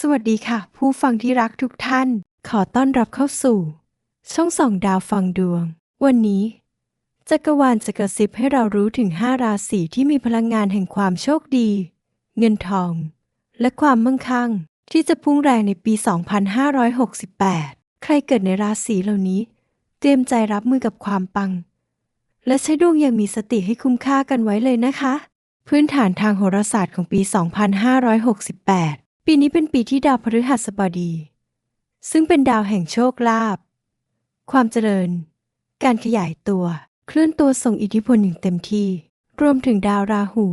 สวัสดีค่ะ ผู้ฟังที่รักทุกท่าน ขอต้อนรับเข้าสู่ ช่องส่องดาวฟังดวง วันนี้จักรวาลจะกระซิบให้เรารู้ถึง 5 ราศีที่มีพลังงานแห่งความโชคดี เงินทอง และความมั่งคั่ง ที่จะพุ่งแรงในปี 2568 ใครเกิดในราศีเหล่านี้ เตรียมใจรับมือกับความปัง และใช้ดวงอย่างมีสติให้คุ้มค่ากันไว้เลยนะคะ พื้นฐานทางโหราศาสตร์ของปี 2568 ปีนี้เป็นปีที่ดาวพฤหัสบดี ซึ่งเป็นดาวแห่งโชคลาภ ความเจริญ การขยายตัว เคลื่อนตัวส่งอิทธิพลอย่างเต็มที่ รวมถึงดาวราหู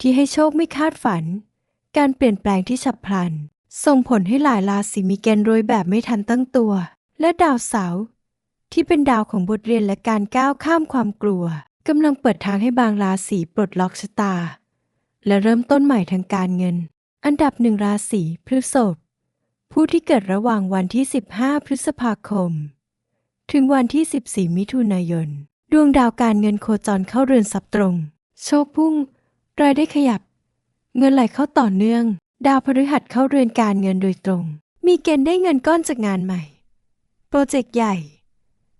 ที่ให้โชคไม่คาดฝัน การเปลี่ยนแปลงที่ฉับพลัน ส่งผลให้หลายราศีมีเกณฑ์รวยแบบไม่ทันตั้งตัว และดาวเสาร์ที่เป็นดาวของบทเรียนและการก้าวข้ามความกลัวกำลังเปิดทางให้บางราศีปลดล็อกชะตา และเริ่มต้นใหม่ทางการเงิน อันดับหนึ่งราศีพฤษภ ผู้ที่เกิดระหว่างวันที่ 15 พฤษภาคม ถึงวันที่ 14 มิถุนายน ดวงดาวการเงินโคจรเข้าเรือนทรัพย์ตรง โชคพุ่ง รายได้ขยับ เงินไหลเข้าต่อเนื่อง ดาวพฤหัสเข้าเรือนการเงินโดยตรง มีเกณฑ์ได้เงินก้อนจากงานใหม่ โปรเจกต์ใหญ่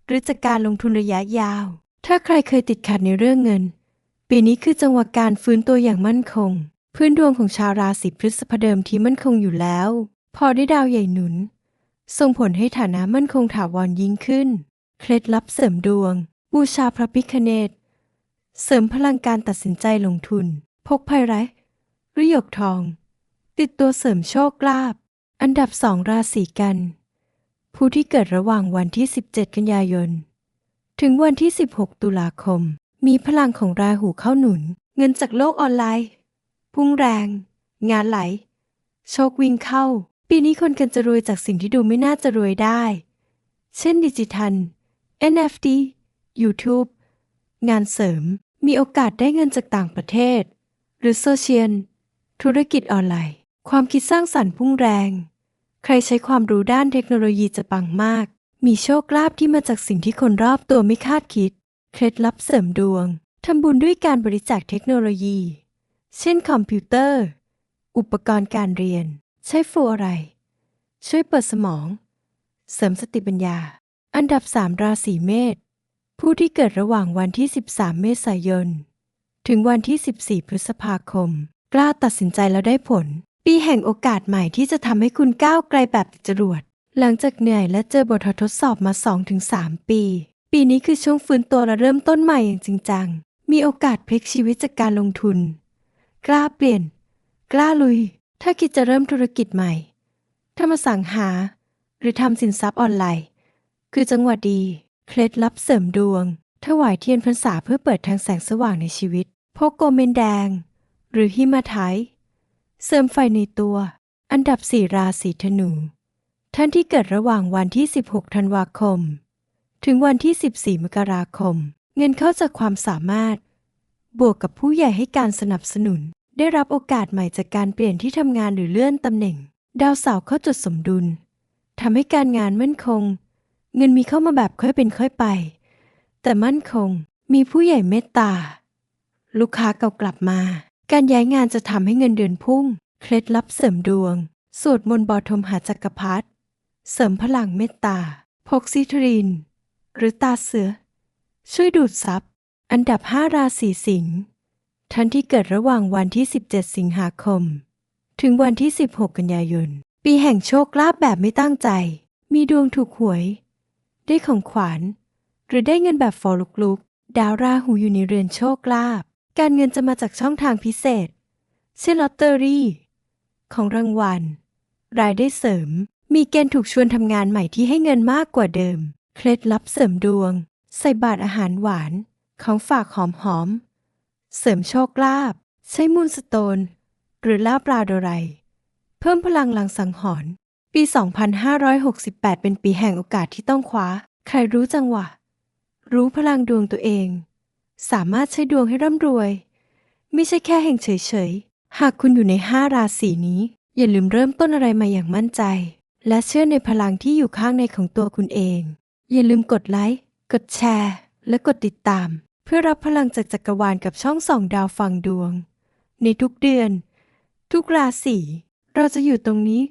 หรือจากการลงทุนระยะยาว ถ้าใครเคยติดขัดในเรื่องเงิน ปีนี้คือจังหวะการฟื้นตัวอย่างมั่นคง พื้นดวงของชาวราศีพฤษภเดิมที่มั่นคงอยู่แล้ว พอได้ดาวใหญ่หนุน ส่งผลให้ฐานะมั่นคงถาวรยิ่งขึ้น เคล็ดลับเสริมดวง บูชาพระพิคเนตเสริมพลังการตัดสินใจลงทุน พกภัยร้ายหรือหยกทอง ติดตัวเสริมโชคลาภอันดับสองราศีกัน ผู้ที่เกิดระหว่างวันที่ 17 กันยายน ถึงวันที่ 16 ตุลาคม มีพลังของราหูเข้าหนุน เงินจากโลกออนไลน์ พุ่งแรง งานไหล โชควิ่งเข้า ปีนี้คนกันจะรวยจากสิ่งที่ดูไม่น่าจะรวยได้ เช่นดิจิทัล NFT YouTube งานเสริม มีโอกาสได้เงินจากต่างประเทศ หรือโซเชียล ธุรกิจออนไลน์ ความคิดสร้างสรรค์พุ่งแรง ใครใช้ความรู้ด้านเทคโนโลยีจะปังมาก มีโชคลาภที่มาจากสิ่งที่คนรอบตัวไม่คาดคิด เคล็ดลับเสริมดวง ทำบุญด้วยการบริจาคเทคโนโลยี เช่นคอมพิวเตอร์ อุปกรณ์การเรียน ใช้ฟูอะไร ช่วยเปิดสมอง เสริมสติปัญญา อันดับ 3 ราศีเมษ ผู้ที่เกิดระหว่างวันที่ 13 เมษายน ถึงวันที่ 14 พฤษภาคม กล้าตัดสินใจแล้วได้ผล ปีแห่งโอกาสใหม่ที่จะทำให้คุณก้าวไกลแบบจรวด หลังจากเหนื่อยและเจอบททดสอบมา 2-3 ปี ปีนี้คือช่วงฟื้นตัวและเริ่มต้นใหม่อย่างจริงจังมีโอกาสพลิกชีวิตจากการลงทุน กล้าเปลี่ยน กล้าลุย ถ้าคิดจะเริ่มธุรกิจใหม่ทำอสังหา หรือทำสินทรัพย์ออนไลน์ คือจังหวะดี เคล็ดลับเสริมดวง ถวายเทียนพรรษาเพื่อเปิดทางแสงสว่างในชีวิต พกโกเมนแดง หรือหิมาไทยเสริมไฟในตัว อันดับสี่ราศีธนู ท่านที่เกิดระหว่างวันที่ 16 ธันวาคม ถึงวันที่ 14 มกราคม เงินเข้าจากความสามารถ บวกกับผู้ใหญ่ให้การสนับสนุน ได้รับโอกาสใหม่จากการเปลี่ยนที่ทำงานหรือเลื่อนตำแหน่ง ดาวเสาร์เข้าจุดสมดุลทำให้การงานมั่นคง เงินมีเข้ามาแบบค่อยเป็นค่อยไป แต่มั่นคงมีผู้ใหญ่เมตตา ลูกค้าเก่ากลับมา การย้ายงานจะทำให้เงินเดือนพุ่ง เคล็ดลับเสริมดวง สวดมนต์บอทมหาจักรพรรดิเสริมพลังเมตตา พกซิทริน หรือตาเสือ ช่วยดูดซับ อันดับ 5 ราศีสิงห์ ท่านที่เกิดระหว่างวันที่ 17 สิงหาคม ถึงวันที่ 16 กันยายน ปีแห่งโชคลาภแบบไม่ตั้งใจ มีดวงถูกหวย ได้ของขวัญ หรือได้เงินแบบฟอลุกลุกดาวราหูอยู่ในเรือนโชคลาภ การเงินจะมาจากช่องทางพิเศษ เช่นลอตเตอรี่ ของรางวัล รายได้เสริม มีเกณฑ์ถูกชวนทำงานใหม่ที่ให้เงินมากกว่าเดิม เคล็ดลับเสริมดวง ใส่บาตรอาหารหวาน ของฝากหอมหอมๆเสริมโชคลาภใช้มูลสโตน หรือลาบราโดไร เพิ่มพลังหลังสังหรณ์ปี 2568 เป็นปีแห่งโอกาสที่ต้องคว้า ใครรู้จังหวะ รู้พลังดวงตัวเอง สามารถใช้ดวงให้ร่ำรวย ไม่ใช่แค่แห่งเฉยๆ หากคุณอยู่ใน 5 ราศีนี้ อย่าลืมเริ่มต้นอะไรมาอย่างมั่นใจ และเชื่อในพลังที่อยู่ข้างในของตัวคุณเอง อย่าลืมกดไลค์ กดแชร์ และกดติดตาม เพื่อรับพลังจากจักรวาลกับช่องส่องดาวฟังดวง ในทุกเดือน ทุกราศีเราจะอยู่ตรงนี้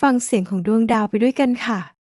ฟังเสียงของดวงดาวไปด้วยกันค่ะ